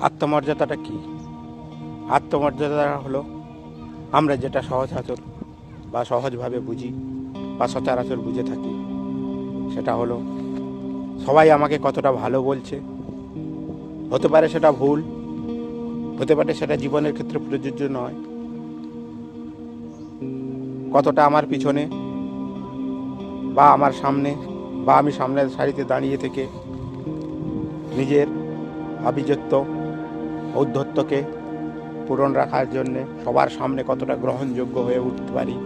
আত্মমর্যাদাটা কি? আত্মমর্যাদা হলো, আমরা যেটা সহজ আচর বা সহজভাবে বুঝি বা সচরাচর বুঝে থাকি, সেটা হলো, সবাই আমাকে কতটা ভালো বলছে। হতে পারে সেটা ভুল, হতে পারে সেটা জীবনের ক্ষেত্রে প্রযোজ্য নয়। কতটা আমার পিছনে বা আমার সামনে বা আমি সামনের সারিতে দাঁড়িয়ে থেকে নিজের আভিজাত্য ঔদ্ধত্যকে পূরণ রাখার জন্যে সবার সামনে কতটা গ্রহণযোগ্য হয়ে উঠতে পারি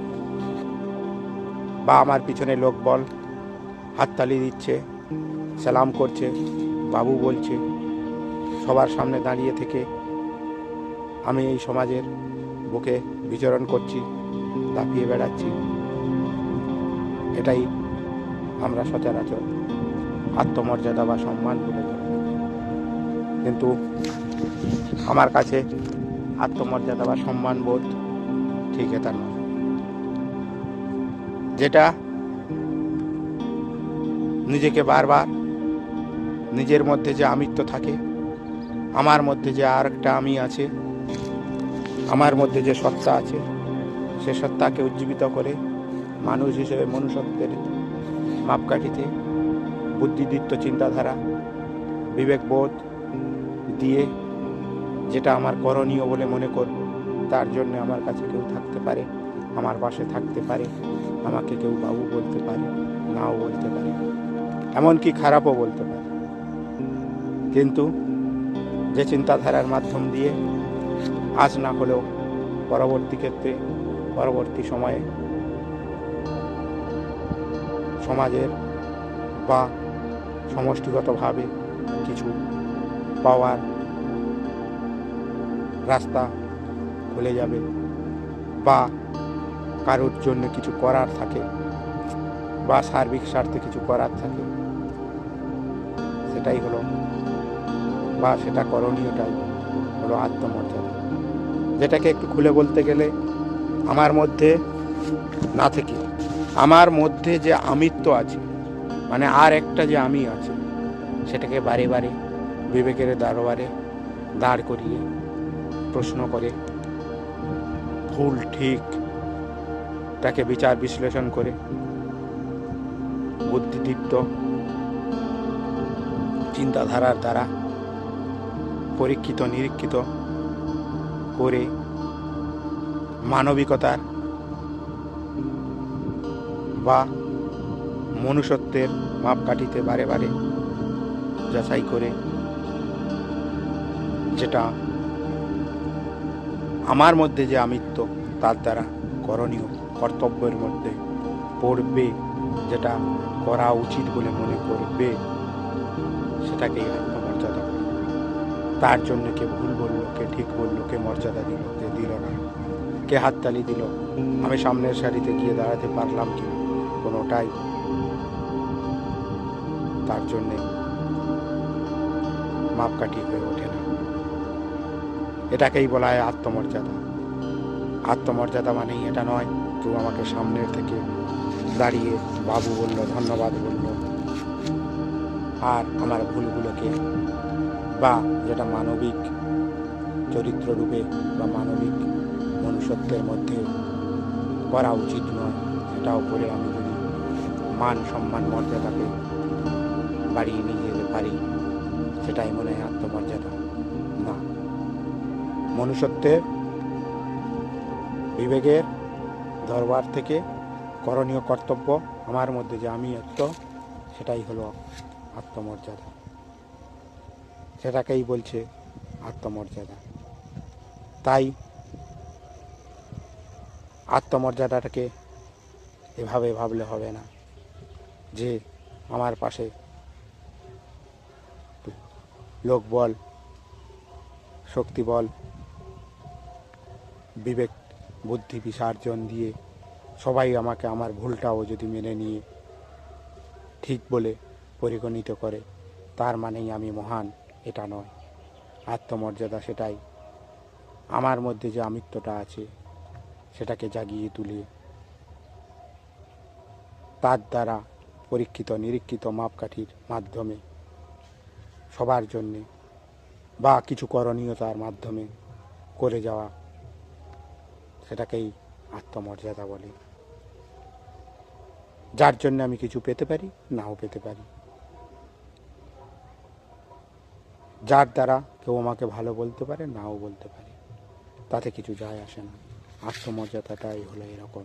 বা আমার পিছনে লোকবল হাততালি দিচ্ছে, সালাম করছে, বাবু বলছে, সবার সামনে দাঁড়িয়ে থেকে আমি এই সমাজের বুকে বিচরণ করছি লাফিয়ে বেড়াচ্ছি এটাই আমরা সচরাচর আত্মমর্যাদা বা সম্মান বলে। কিন্তু আমার কাছে আত্মমর্যাদা বা সম্মান বোধ ঠিক এটা নয়। যেটা নিজেকে বারবার নিজের মধ্যে যে আমিত্ব থাকে, আমার মধ্যে যে আর একটা আমি আছে, আমার মধ্যে যে সত্তা আছে, সে সত্তাকে উজ্জীবিত করে মানুষ হিসেবে মনুষ্যত্বের মাপকাঠিতে, বুদ্ধিদীপ্ত চিন্তাধারা, বিবেকবোধ দিয়ে যেটা আমার করণীয় বলে মনে করব, তার জন্য আমার কাছে কেউ থাকতে পারে, আমার পাশে থাকতে পারে, আমাকে কেউ বাবু বলতে পারে নাও বলতে পারে, এমনকি খারাপও বলতে পারে। কিন্তু যে চিন্তাধারার মাধ্যম দিয়ে আজ না হলেও পরবর্তী ক্ষেত্রে, পরবর্তী সময়ে সমাজের বা সমষ্টিগতভাবে কিছু পাওয়ার রাস্তা খুলে যাবে বা কারোর জন্য কিছু করার থাকে বা সার্বিক স্বার্থে কিছু করার থাকে। সেটাই হলো বা সেটা করণীয়টাই হলো আত্মমর্যাদা। যেটাকে একটু খুলে বলতে গেলে আমার মধ্যে না থেকে, আমার মধ্যে যে আমিত্ব আছে মানে আর একটা যে আমি আছে, সেটাকে বারে বারে বিবেকের দরবারে দাঁড় করিয়ে প্রশ্ন করে, ভুল ঠিক। তাকে বিচার বিশ্লেষণ করে, বুদ্ধিদীপ্ত চিন্তাধারার দ্বারা পরীক্ষিত নিরীক্ষিত করে মানবিকতার বা মনুষ্যত্বের মাপকাঠিতে বারে বারে যাচাই করে যেটা আমার মধ্যে যে আমিত্ব, তার দ্বারা করণীয়, কর্তব্যের মধ্যে পড়বে, যেটা করা উচিত বলে মনে করবে, সেটাকেই আত্মমর্যাদা বলে। তার জন্য কে ভুল বলল, কে ঠিক বলল, কে মর্যাদা দিল, কে দিল না, কে হাততালি দিল, আমি সামনের সারিতে গিয়ে দাঁড়াতে পারলাম কি কোনোটাই তার জন্যে মাপকাঠি হয়ে ওঠে এটাকেই বলা হয় আত্মমর্যাদা। আত্মমর্যাদা মানেই এটা নয় কেউ আমাকে সামনের থেকে দাঁড়িয়ে বাবু বলল, ধন্যবাদ বলল। আর আমার ভুলগুলোকে বা যেটা মানবিক চরিত্র রূপে বা মানবিক মনুষ্যত্বের মধ্যে করা উচিত নয়, সেটাও করে আমি যদি মান, সম্মান, মর্যাদাকে বাড়িয়ে নিয়ে যেতে পারি, সেটাই মনে হয় আত্মমর্যাদা। মনুষ্যত্বের বিবেকের দরবার থেকে করণীয় কর্তব্য আমার মধ্যে যে আমি আত্ম সেটাই হলো আত্মমর্যাদা। সেটাকেই বলছে আত্মমর্যাদা। তাই আত্মমর্যাদাটাকে এভাবে ভাবলে হবে না যে আমার পাশে লোকবল শক্তিবল বিবেক, বুদ্ধি, বিসর্জন দিয়ে সবাই আমাকে আমার ভুলটাও যদি মেনে নিয়ে ঠিক বলে পরিগণিত করে, তার মানেই আমি মহান, এটা নয়। আত্মমর্যাদা সেটাই। আমার মধ্যে যে আমিত্বটা আছে, সেটাকে জাগিয়ে তুলে তার দ্বারা পরীক্ষিত, নিরীক্ষিত মাপকাঠির মাধ্যমে সবার জন্যে বা কিছু করণীয়তার মাধ্যমে করে যাওয়া সেটাকেই আত্মমর্যাদা বলে। যার জন্য আমি কিছু পেতে পারি, নাও পেতে পারি। যার দ্বারা কেউ আমাকে ভালো বলতে পারে, নাও বলতে পারে। তাতে কিছু যায় আসে না। আত্মমর্যাদাটাই হলো এরকম।